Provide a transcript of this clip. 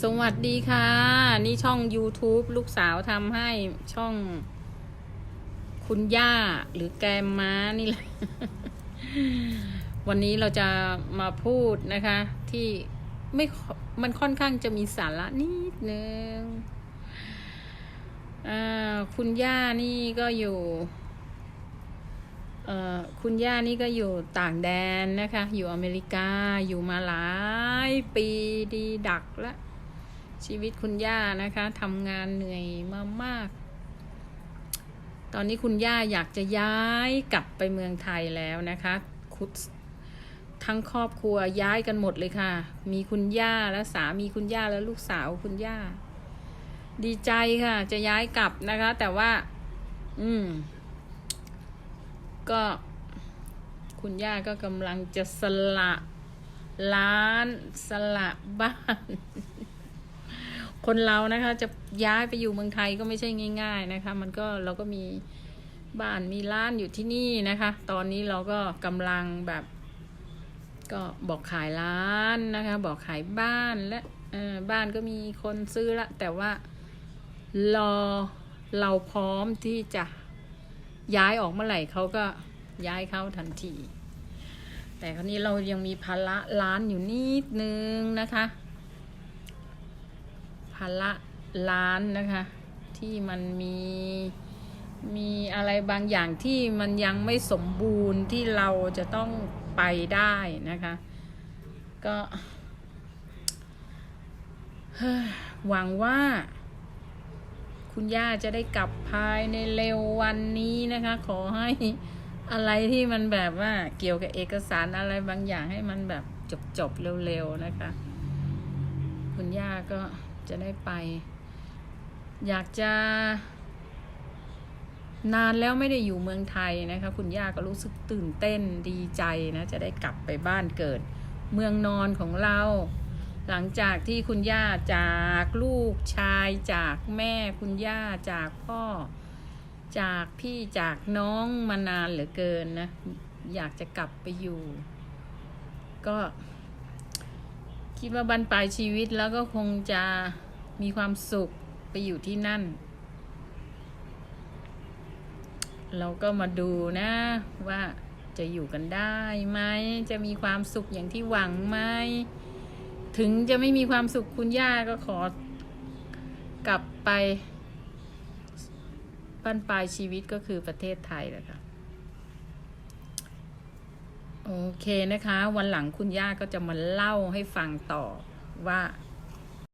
สวัสดีค่ะ นี่ช่อง YouTube ลูกสาวทำให้ช่อง คุณย่าหรือแกมม้านี่แหละ วันนี้เราจะมาพูดนะคะ ที่ไม่มันค่อนข้างจะมีสาระนิดนึงอ่าคุณย่านี่ก็อยู่ คุณย่านี่ก็อยู่ต่างแดนนะคะ อยู่อเมริกาอยู่มาหลายปีดีดักแล้วชีวิตคุณย่านะคะทำงานเหนื่อยมามาก ตอนนี้คุณย่าอยากจะย้ายกลับไปเมืองไทยแล้วนะคะคุดทั้งครอบครัวย้ายกันหมดเลยค่ะ มีคุณย่าและสามีคุณย่าและลูกสาวคุณย่า ดีใจค่ะ จะย้ายกลับนะคะ แต่ว่า อืม ก็ คุณย่าก็กำลังจะสละร้านสละบ้าน คนเรานะคะจะย้ายไปอยู่เมืองไทยก็ไม่ใช่ง่าย ๆนะคะ มันก็เราก็มีบ้านมีร้านอยู่ที่นี่นะคะ ตอนนี้เราก็กำลังแบบ ก็บอกขายร้านนะคะ บอกขายบ้านและบ้านก็มีคนซื้อละ แต่ว่ารอเราพร้อมที่จะ ย้ายออกเมื่อไหร่เขาก็ย้ายเข้าทันที แต่คราวนี้เรายังมีภาระร้านอยู่นิดนึงนะคะภาระร้านนะคะ ที่มันมีมีอะไรบางอย่างที่มันยังไม่สมบูรณ์ที่เราจะต้องไปได้นะคะ ก็เฮ้ยหวังว่า คุณย่าจะได้กลับภายในเร็ววันนี้นะคะ ขอให้อะไรที่มันแบบว่าเกี่ยวกับเอกสารอะไรบางอย่างให้มันแบบจบๆเร็วๆนะคะ คุณย่าก็จะได้ไป อยากจะ นานแล้วไม่ได้อยู่เมืองไทยนะคะ คุณย่าก็รู้สึกตื่นเต้นดีใจนะ จะได้กลับไปบ้านเกิด เมืองนอนของเรา หลังจากที่คุณย่าจากลูกชายจากแม่คุณย่าจากพ่อ จากพี่จากน้องมานานเหลือเกินนะ อยากจะกลับไปอยู่ ก็ คิดว่าบันปลายชีวิตแล้วก็คงจะมีความสุขไปอยู่ที่นั่น เราก็มาดูนะว่าจะอยู่กันได้ไหมจะมีความสุขอย่างที่หวังไหม ถึงจะไม่มีความสุขคุณย่าก็ขอกลับไปบั้นปลายชีวิตก็คือประเทศไทยแหละค่ะโอเคนะคะ วันหลังคุณย่าก็จะมาเล่าให้ฟังต่อว่า